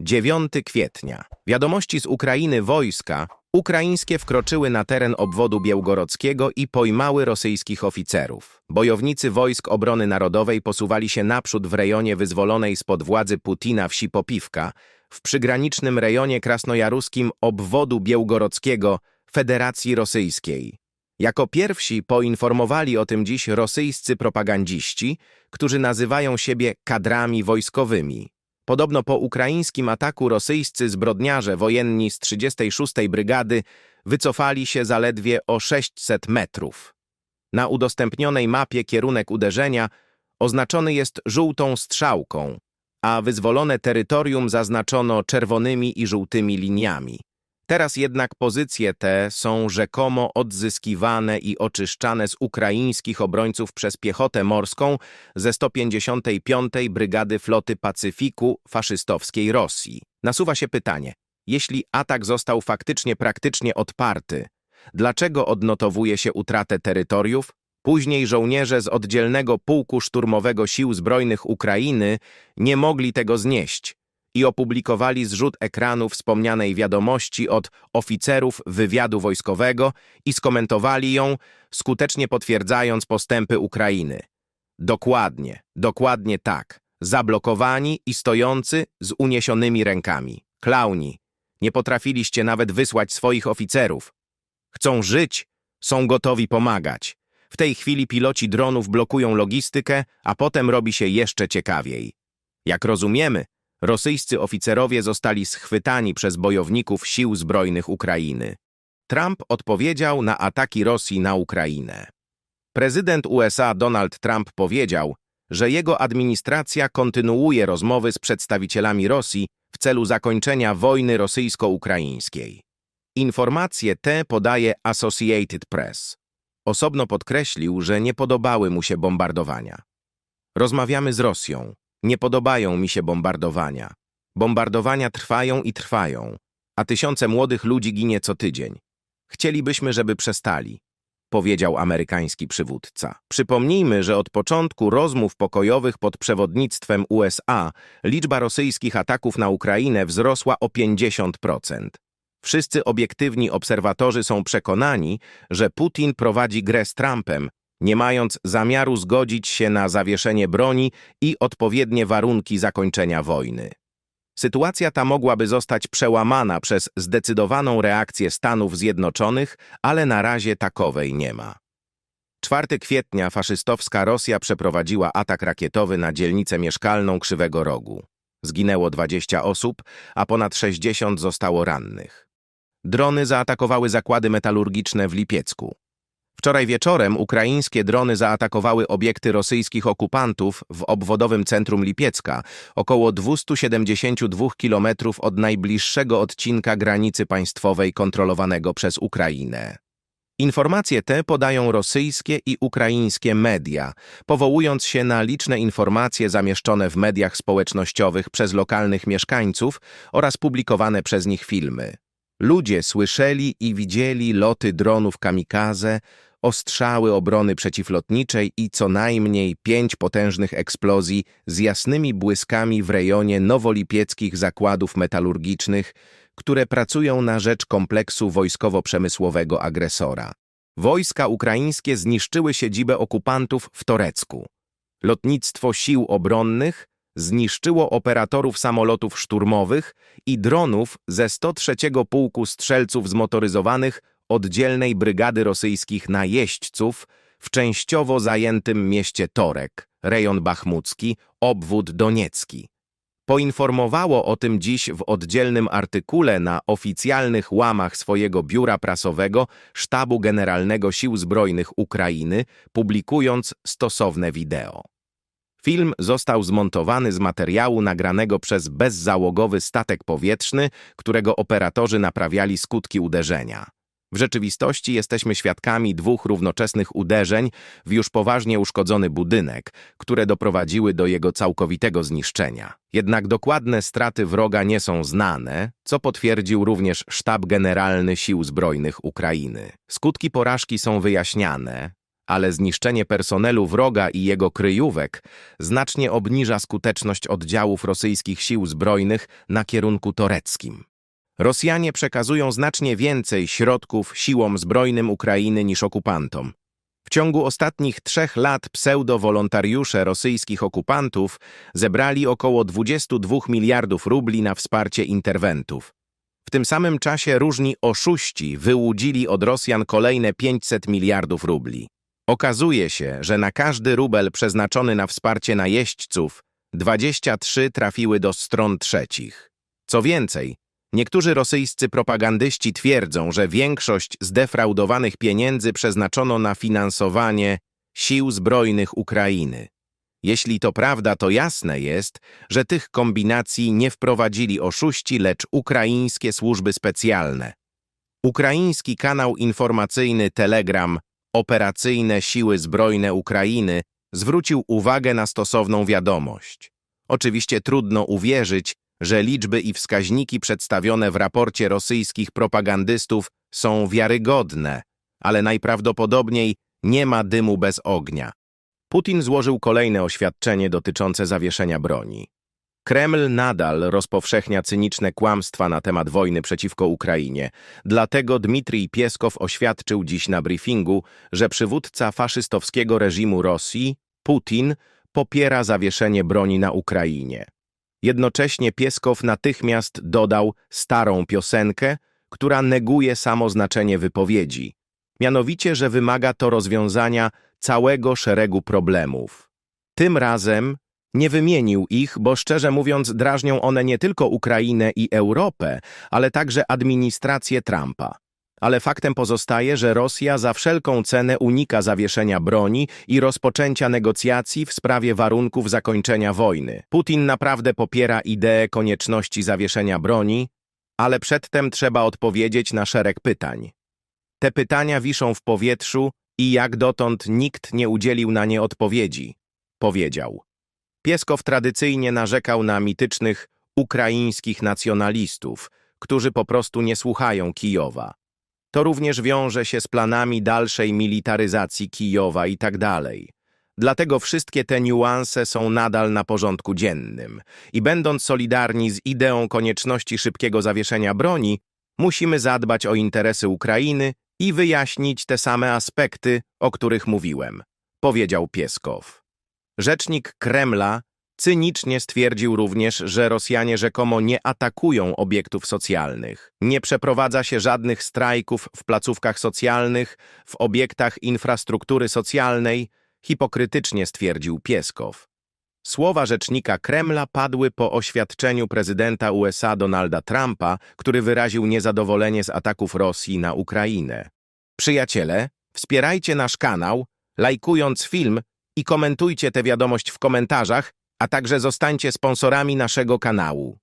9 kwietnia. Wiadomości z Ukrainy wojska ukraińskie wkroczyły na teren obwodu białgorodzkiego i pojmały rosyjskich oficerów. Bojownicy wojsk obrony narodowej posuwali się naprzód w rejonie wyzwolonej spod władzy Putina wsi Popiwka, w przygranicznym rejonie krasnojaruskim obwodu białgorodzkiego Federacji Rosyjskiej. Jako pierwsi poinformowali o tym dziś rosyjscy propagandziści, którzy nazywają siebie kadrami wojskowymi. Podobno po ukraińskim ataku rosyjscy zbrodniarze wojenni z 36. Brygady wycofali się zaledwie o 600 metrów. Na udostępnionej mapie kierunek uderzenia oznaczony jest żółtą strzałką, a wyzwolone terytorium zaznaczono czerwonymi i żółtymi liniami. Teraz jednak pozycje te są rzekomo odzyskiwane i oczyszczane z ukraińskich obrońców przez piechotę morską ze 155. Brygady Floty Pacyfiku faszystowskiej Rosji. Nasuwa się pytanie, jeśli atak został faktycznie praktycznie odparty, dlaczego odnotowuje się utratę terytoriów? Później żołnierze z oddzielnego pułku szturmowego Sił Zbrojnych Ukrainy nie mogli tego znieść i opublikowali zrzut ekranu wspomnianej wiadomości od oficerów wywiadu wojskowego i skomentowali ją, skutecznie potwierdzając postępy Ukrainy. Dokładnie, dokładnie tak. Zablokowani i stojący z uniesionymi rękami. Klauni. Nie potrafiliście nawet wysłać swoich oficerów. Chcą żyć, są gotowi pomagać. W tej chwili piloci dronów blokują logistykę, a potem robi się jeszcze ciekawiej. Jak rozumiemy, rosyjscy oficerowie zostali schwytani przez bojowników sił zbrojnych Ukrainy. Trump odpowiedział na ataki Rosji na Ukrainę. Prezydent USA Donald Trump powiedział, że jego administracja kontynuuje rozmowy z przedstawicielami Rosji w celu zakończenia wojny rosyjsko-ukraińskiej. Informacje te podaje Associated Press. Osobno podkreślił, że nie podobały mu się bombardowania. Rozmawiamy z Rosją. Nie podobają mi się bombardowania. Bombardowania trwają i trwają, a tysiące młodych ludzi ginie co tydzień. Chcielibyśmy, żeby przestali, powiedział amerykański przywódca. Przypomnijmy, że od początku rozmów pokojowych pod przewodnictwem USA liczba rosyjskich ataków na Ukrainę wzrosła o 50%. Wszyscy obiektywni obserwatorzy są przekonani, że Putin prowadzi grę z Trumpem, nie mając zamiaru zgodzić się na zawieszenie broni i odpowiednie warunki zakończenia wojny. Sytuacja ta mogłaby zostać przełamana przez zdecydowaną reakcję Stanów Zjednoczonych, ale na razie takowej nie ma. 4 kwietnia faszystowska Rosja przeprowadziła atak rakietowy na dzielnicę mieszkalną Krzywego Rogu. Zginęło 20 osób, a ponad 60 zostało rannych. Drony zaatakowały zakłady metalurgiczne w Lipiecku. Wczoraj wieczorem ukraińskie drony zaatakowały obiekty rosyjskich okupantów w obwodowym centrum Lipiecka, około 272 km od najbliższego odcinka granicy państwowej kontrolowanego przez Ukrainę. Informacje te podają rosyjskie i ukraińskie media, powołując się na liczne informacje zamieszczone w mediach społecznościowych przez lokalnych mieszkańców oraz publikowane przez nich filmy. Ludzie słyszeli i widzieli loty dronów kamikaze, ostrzały obrony przeciwlotniczej i co najmniej pięć potężnych eksplozji z jasnymi błyskami w rejonie nowolipieckich zakładów metalurgicznych, które pracują na rzecz kompleksu wojskowo-przemysłowego agresora. Wojska ukraińskie zniszczyły siedzibę okupantów w Torecku. Lotnictwo sił obronnych zniszczyło operatorów samolotów szturmowych i dronów ze 103 Pułku Strzelców Zmotoryzowanych oddzielnej brygady rosyjskich najeźdźców w częściowo zajętym mieście Torek, rejon bachmucki, obwód doniecki. Poinformowało o tym dziś w oddzielnym artykule na oficjalnych łamach swojego biura prasowego Sztabu Generalnego Sił Zbrojnych Ukrainy, publikując stosowne wideo. Film został zmontowany z materiału nagranego przez bezzałogowy statek powietrzny, którego operatorzy naprawiali skutki uderzenia. W rzeczywistości jesteśmy świadkami dwóch równoczesnych uderzeń w już poważnie uszkodzony budynek, które doprowadziły do jego całkowitego zniszczenia. Jednak dokładne straty wroga nie są znane, co potwierdził również Sztab Generalny Sił Zbrojnych Ukrainy. Skutki porażki są wyjaśniane, ale zniszczenie personelu wroga i jego kryjówek znacznie obniża skuteczność oddziałów rosyjskich sił zbrojnych na kierunku toreckim. Rosjanie przekazują znacznie więcej środków siłom zbrojnym Ukrainy niż okupantom. W ciągu ostatnich trzech lat pseudo-wolontariusze rosyjskich okupantów zebrali około 22 miliardów rubli na wsparcie interwentów. W tym samym czasie różni oszuści wyłudzili od Rosjan kolejne 500 miliardów rubli. Okazuje się, że na każdy rubel przeznaczony na wsparcie najeźdźców 23 trafiły do stron trzecich. Co więcej, niektórzy rosyjscy propagandyści twierdzą, że większość zdefraudowanych pieniędzy przeznaczono na finansowanie sił zbrojnych Ukrainy. Jeśli to prawda, to jasne jest, że tych kombinacji nie wprowadzili oszuści, lecz ukraińskie służby specjalne. Ukraiński kanał informacyjny Telegram Operacyjne Siły Zbrojne Ukrainy zwrócił uwagę na stosowną wiadomość. Oczywiście trudno uwierzyć, że liczby i wskaźniki przedstawione w raporcie rosyjskich propagandystów są wiarygodne, ale najprawdopodobniej nie ma dymu bez ognia. Putin złożył kolejne oświadczenie dotyczące zawieszenia broni. Kreml nadal rozpowszechnia cyniczne kłamstwa na temat wojny przeciwko Ukrainie. Dlatego Dmitrij Pieskow oświadczył dziś na briefingu, że przywódca faszystowskiego reżimu Rosji, Putin, popiera zawieszenie broni na Ukrainie. Jednocześnie Pieskow natychmiast dodał starą piosenkę, która neguje samo znaczenie wypowiedzi. Mianowicie, że wymaga to rozwiązania całego szeregu problemów. Tym razem nie wymienił ich, bo szczerze mówiąc drażnią one nie tylko Ukrainę i Europę, ale także administrację Trumpa. Ale faktem pozostaje, że Rosja za wszelką cenę unika zawieszenia broni i rozpoczęcia negocjacji w sprawie warunków zakończenia wojny. Putin naprawdę popiera ideę konieczności zawieszenia broni, ale przedtem trzeba odpowiedzieć na szereg pytań. Te pytania wiszą w powietrzu i jak dotąd nikt nie udzielił na nie odpowiedzi, powiedział. Pieskow tradycyjnie narzekał na mitycznych ukraińskich nacjonalistów, którzy po prostu nie słuchają Kijowa. To również wiąże się z planami dalszej militaryzacji Kijowa i tak dalej. Dlatego wszystkie te niuanse są nadal na porządku dziennym i będąc solidarni z ideą konieczności szybkiego zawieszenia broni, musimy zadbać o interesy Ukrainy i wyjaśnić te same aspekty, o których mówiłem, powiedział Pieskow. Rzecznik Kremla cynicznie stwierdził również, że Rosjanie rzekomo nie atakują obiektów socjalnych. Nie przeprowadza się żadnych strajków w placówkach socjalnych, w obiektach infrastruktury socjalnej, hipokrytycznie stwierdził Pieskow. Słowa rzecznika Kremla padły po oświadczeniu prezydenta USA Donalda Trumpa, który wyraził niezadowolenie z ataków Rosji na Ukrainę. Przyjaciele, wspierajcie nasz kanał, lajkując film i komentujcie tę wiadomość w komentarzach, a także zostańcie sponsorami naszego kanału.